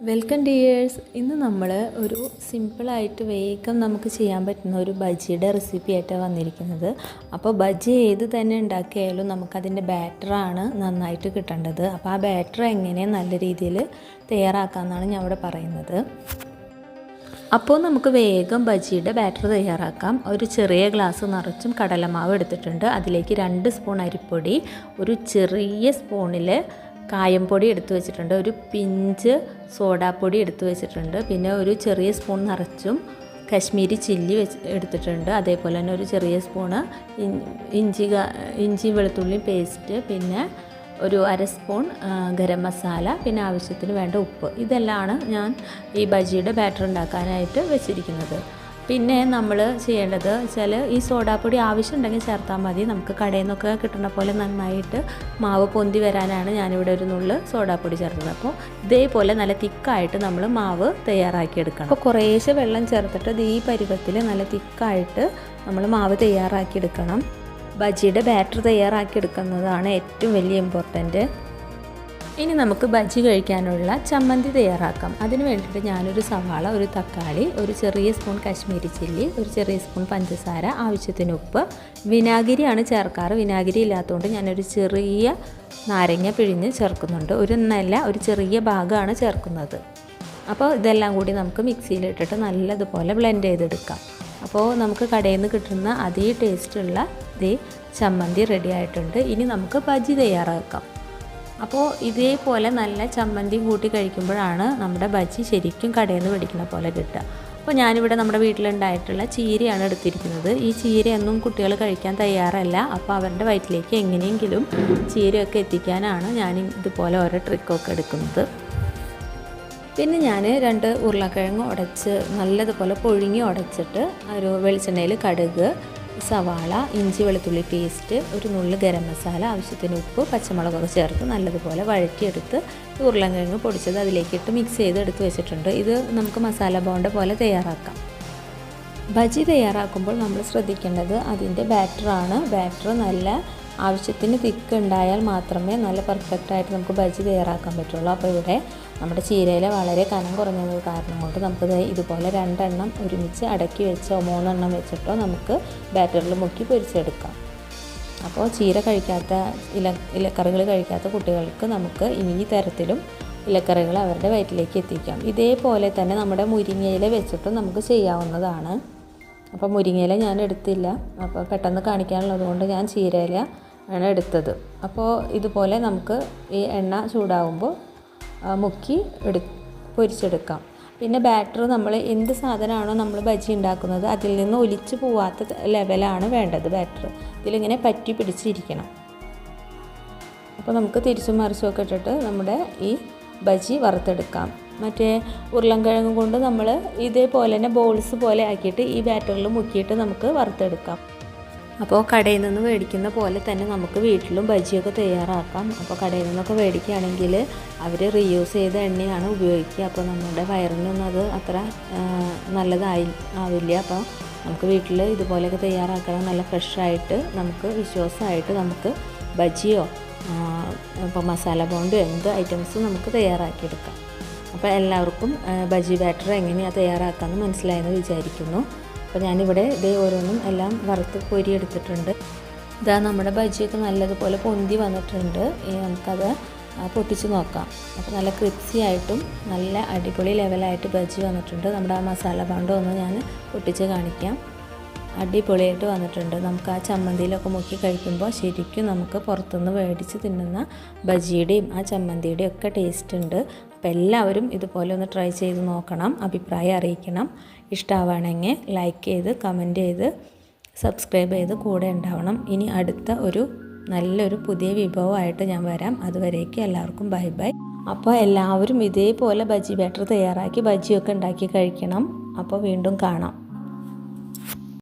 Welcome dears ഇന്ന് നമ്മൾ ഒരു സിമ്പിളായിട്ട് വേഗം നമുക്ക് ചെയ്യാൻ പറ്റുന്ന ഒരു ബജിയുടെ റെസിപ്പി ആയിട്ടാണ് വന്നിരിക്കുന്നത്. അപ്പോൾ ബജി ഏത് തന്നെ ഉണ്ടാക്കിയാലും നമുക്കതിന്റെ ബാറ്ററാണ് നന്നായിട്ട് കിട്ടേണ്ടത്. അപ്പോൾ ആ ബാറ്റർ എങ്ങനെ നല്ല രീതിയിൽ തയ്യാറാക്കാമെന്നാണ് ഞാൻ ഇവിടെ പറയുന്നത്. അപ്പോൾ നമുക്ക് വേഗം ബജിയുടെ ബാറ്റർ തയ്യാറാക്കാം. ഒരു ചെറിയ ഗ്ലാസ് നിറച്ചും കടലമാവ് എടുത്തിട്ടുണ്ട്. അതിലേക്ക് രണ്ട് സ്പൂൺ അരിപ്പൊടി ഒരു ചെറിയ സ്പൂണിൽ കായംപൊടി എടുത്തു വെച്ചിട്ടുണ്ട് ഒരു പിഞ്ച് സോഡാപ്പൊടി എടുത്തു വെച്ചിട്ടുണ്ട് പിന്നെ ഒരു ചെറിയ സ്പൂൺ നിറച്ചും കശ്മീരി ചില്ലി വെച്ച് എടുത്തിട്ടുണ്ട് അതേപോലെ തന്നെ ഒരു ചെറിയ സ്പൂണ് ഇഞ്ചി ഇഞ്ചി വെളുത്തുള്ളി പേസ്റ്റ് പിന്നെ ഒരു അര സ്പൂൺ ഗരം മസാല പിന്നെ ആവശ്യത്തിന് വേണ്ട ഉപ്പ്. ഇതെല്ലാമാണ് ഞാൻ ഈ ബജിയുടെ ബാറ്റർ ഉണ്ടാക്കാനായിട്ട് വെച്ചിരിക്കുന്നത്. പിന്നെ നമ്മൾ ചെയ്യേണ്ടത് വെച്ചാൽ ഈ സോഡാപ്പൊടി ആവശ്യമുണ്ടെങ്കിൽ ചേർത്താൽ മതി. നമുക്ക് കടയിൽ നിന്നൊക്കെ കിട്ടുന്ന പോലെ നന്നായിട്ട് മാവ് പൊന്തി വരാനാണ് ഞാനിവിടെ ഒരു നുള്ള് സോഡാപ്പൊടി ചേർത്തത്. അപ്പോൾ ഇതേപോലെ നല്ല തിക്കായിട്ട് നമ്മൾ മാവ് തയ്യാറാക്കിയെടുക്കണം. അപ്പോൾ കുറേശ്ശെ വെള്ളം ചേർത്തിട്ട് ഈ പരുവത്തിൽ നല്ല തിക്കായിട്ട് നമ്മൾ മാവ് തയ്യാറാക്കിയെടുക്കണം. ബജിയുടെ ബാറ്റർ തയ്യാറാക്കിയെടുക്കുന്നതാണ് ഏറ്റവും വലിയ ഇമ്പോർട്ടന്റ്. ഇനി നമുക്ക് ബജി കഴിക്കാനുള്ള ചമ്മന്തി തയ്യാറാക്കാം. അതിന് വേണ്ടിയിട്ട് ഞാനൊരു സവാള ഒരു തക്കാളി ഒരു ചെറിയ സ്പൂൺ കാശ്മീരി ചില്ലി ഒരു ചെറിയ സ്പൂൺ പഞ്ചസാര ആവശ്യത്തിന് ഉപ്പ് വിനാഗിരിയാണ് ചേർക്കാറ്. വിനാഗിരി ഇല്ലാത്തതുകൊണ്ട് ഞാനൊരു ചെറിയ നാരങ്ങ പിഴിഞ്ഞ് ചേർക്കുന്നുണ്ട്. ഒരു നല്ല ഒരു ചെറിയ ഭാഗമാണ് ചേർക്കുന്നത്. അപ്പോൾ ഇതെല്ലാം കൂടി നമുക്ക് മിക്സിയിലിട്ടിട്ട് നല്ലതുപോലെ ബ്ലെൻഡ് ചെയ്തെടുക്കാം. അപ്പോൾ നമുക്ക് കടയിൽ നിന്ന് കിട്ടുന്ന അതേ ടേസ്റ്റുള്ള ഇതേ ചമ്മന്തി റെഡി ആയിട്ടുണ്ട്. ഇനി നമുക്ക് ബജി തയ്യാറാക്കാം. അപ്പോൾ ഇതേപോലെ നല്ല ചമ്മന്തി കൂട്ടി കഴിക്കുമ്പോഴാണ് നമ്മുടെ ബജി ശരിക്കും കടയിൽ നിന്ന് മേടിക്കുന്ന പോലെ കിട്ടുക. അപ്പോൾ ഞാനിവിടെ നമ്മുടെ വീട്ടിലുണ്ടായിട്ടുള്ള ചീരയാണ് എടുത്തിരിക്കുന്നത്. ഈ ചീരയൊന്നും കുട്ടികൾ കഴിക്കാൻ തയ്യാറല്ല. അപ്പോൾ അവരുടെ വയറ്റിലേക്ക് എങ്ങനെയെങ്കിലും ചീരയൊക്കെ എത്തിക്കാനാണ് ഞാൻ ഇതുപോലെ ഓരോ ട്രിക്കൊക്കെ എടുക്കുന്നത്. പിന്നെ ഞാൻ രണ്ട് ഉരുളക്കിഴങ്ങ് ഉടച്ച് നല്ലതുപോലെ പൊഴുങ്ങി ഉടച്ചിട്ട് ഒരു വെളിച്ചെണ്ണയിൽ കടുക് സവാള ഇഞ്ചി വെളുത്തുള്ളി പേസ്റ്റ് ഒരു നുള്ളു ഗരം മസാല ആവശ്യത്തിന് ഉപ്പ് പച്ചമുളകൊക്കെ ചേർത്ത് നല്ലതുപോലെ വഴറ്റിയെടുത്ത് ഉരുളൻകിഴങ്ങ് പൊടിച്ചത് അതിലേക്കിട്ട് മിക്സ് ചെയ്ത് എടുത്ത് വെച്ചിട്ടുണ്ട്. ഇത് നമുക്ക് മസാല ബോണ്ട പോലെ തയ്യാറാക്കാം. ബജി തയ്യാറാക്കുമ്പോൾ നമ്മൾ ശ്രദ്ധിക്കേണ്ടത് അതിന്റെ ബാറ്ററാണ് ബാറ്റർ നല്ല ആവശ്യത്തിന് തിക്ക് ഉണ്ടായാൽ മാത്രമേ നല്ല പെർഫെക്റ്റ് ആയിട്ട് നമുക്ക് ബജി തയ്യാറാക്കാൻ പറ്റുള്ളൂ. അപ്പോൾ ഇവിടെ നമ്മുടെ ചീരയിൽ വളരെ കനം കുറഞ്ഞത് കാരണം കൊണ്ട് നമുക്ക് ഇതുപോലെ രണ്ടെണ്ണം ഒരുമിച്ച് അടക്കി വെച്ചോ മൂന്നെണ്ണം വെച്ചിട്ടോ നമുക്ക് ബാറ്ററിൽ മുക്കി പൊരിച്ചെടുക്കാം. അപ്പോൾ ചീര കഴിക്കാത്ത ഇല ഇലക്കറികൾ കഴിക്കാത്ത കുട്ടികൾക്ക് നമുക്ക് ഈ തരത്തിലും ഇലക്കറികൾ അവരുടെ വയറ്റിലേക്ക് എത്തിക്കാം. ഇതേപോലെ തന്നെ നമ്മുടെ മുരിങ്ങയില വെച്ചിട്ടും നമുക്ക് ചെയ്യാവുന്നതാണ്. അപ്പോൾ മുരിങ്ങയില ഞാൻ എടുത്തില്ല. അപ്പോൾ പെട്ടെന്ന് കാണിക്കാനുള്ളത് കൊണ്ട് ഞാൻ ചീരയില ആണ് എടുത്തത്. അപ്പോൾ ഇതുപോലെ നമുക്ക് ഈ എണ്ണ ചൂടാവുമ്പോൾ മുക്കി എടു പൊരിച്ചെടുക്കാം. പിന്നെ ബാറ്റർ നമ്മൾ എന്ത് സാധനമാണോ നമ്മൾ ബജി ഉണ്ടാക്കുന്നത് അതിൽ നിന്ന് ഒലിച്ച് പോവാത്ത ലെവലാണ് വേണ്ടത് ബാറ്റർ ഇതിലിങ്ങനെ പറ്റി പിടിച്ചിരിക്കണം. അപ്പോൾ നമുക്ക് തിരിച്ചും മറിച്ചുമൊക്കെ ഇട്ടിട്ട് നമ്മുടെ ഈ ബജി വറുത്തെടുക്കാം. മറ്റേ ഉരുളൻകിഴങ്ങ് കൊണ്ട് നമ്മൾ ഇതേപോലെ തന്നെ ബോൾസ് പോലെ ആക്കിയിട്ട് ഈ ബാറ്ററിൽ മുക്കിയിട്ട് നമുക്ക് വറുത്തെടുക്കാം. അപ്പോൾ കടയിൽ നിന്ന് മേടിക്കുന്ന പോലെ തന്നെ നമുക്ക് വീട്ടിലും ബജിയൊക്കെ തയ്യാറാക്കാം. അപ്പോൾ കടയിൽ നിന്നൊക്കെ മേടിക്കുകയാണെങ്കിൽ അവർ റീയൂസ് ചെയ്ത എണ്ണയാണ് ഉപയോഗിക്കുക. അപ്പോൾ നമ്മുടെ വയറിനൊന്നും അത് അത്ര നല്ലതായി ആവില്ല. അപ്പോൾ നമുക്ക് വീട്ടിൽ ഇതുപോലെയൊക്കെ തയ്യാറാക്കണം. നല്ല ഫ്രഷായിട്ട് നമുക്ക് വിശ്വാസമായിട്ട് നമുക്ക് ബജിയോ ഇപ്പോൾ മസാല ബോണ്ടോ എന്ത് ഐറ്റംസ് നമുക്ക് തയ്യാറാക്കിയെടുക്കാം. അപ്പോൾ എല്ലാവർക്കും ബജി ബാറ്റർ എങ്ങനെയാണ് തയ്യാറാക്കാമെന്ന് മനസ്സിലായെന്ന് വിചാരിക്കുന്നു. അപ്പോൾ ഞാനിവിടെ ഇതേ ഓരോന്നും എല്ലാം വറുത്ത് പൊരി എടുത്തിട്ടുണ്ട്. ഇതാ നമ്മുടെ ബജിയൊക്കെ നല്ലതുപോലെ പൊന്തി വന്നിട്ടുണ്ട്. ഇനി നമുക്കത് പൊട്ടിച്ച് നോക്കാം. അപ്പോൾ നല്ല ക്രിപ്സി ആയിട്ടും നല്ല അടിപൊളി ലെവലായിട്ട് ബജി വന്നിട്ടുണ്ട്. നമ്മുടെ ആ മസാല ബണ്ടോ ഒന്ന് ഞാൻ പൊട്ടിച്ച് കാണിക്കാം. അടിപൊളിയായിട്ട് വന്നിട്ടുണ്ട്. നമുക്ക് ആ ചമ്മന്തിയിലൊക്കെ മുക്കി കഴിക്കുമ്പോൾ ശരിക്കും നമുക്ക് പുറത്തുനിന്ന് മേടിച്ച് തിന്നുന്ന ബജിയുടെയും ആ ചമ്മന്തിയുടെയും ഒക്കെ ടേസ്റ്റ് ഉണ്ട്. അപ്പോൾ എല്ലാവരും ഇതുപോലെ ഒന്ന് ട്രൈ ചെയ്ത് നോക്കണം അഭിപ്രായം അറിയിക്കണം. ഇഷ്ടമാവുകയാണെങ്കിൽ ലൈക്ക് ചെയ്ത് കമന്റ് ചെയ്ത് സബ്സ്ക്രൈബ് ചെയ്ത് കൂടെ ഉണ്ടാവണം. ഇനി അടുത്ത ഒരു നല്ലൊരു പുതിയ വിഭവമായിട്ട് ഞാൻ വരാം. അതുവരേക്കും എല്ലാവർക്കും ബൈ ബൈ അപ്പോൾ എല്ലാവരും ഇതേപോലെ ബജി ബാറ്റർ തയ്യാറാക്കി ബജിയൊക്കെ ഉണ്ടാക്കി കഴിക്കണം. അപ്പോൾ വീണ്ടും കാണാം.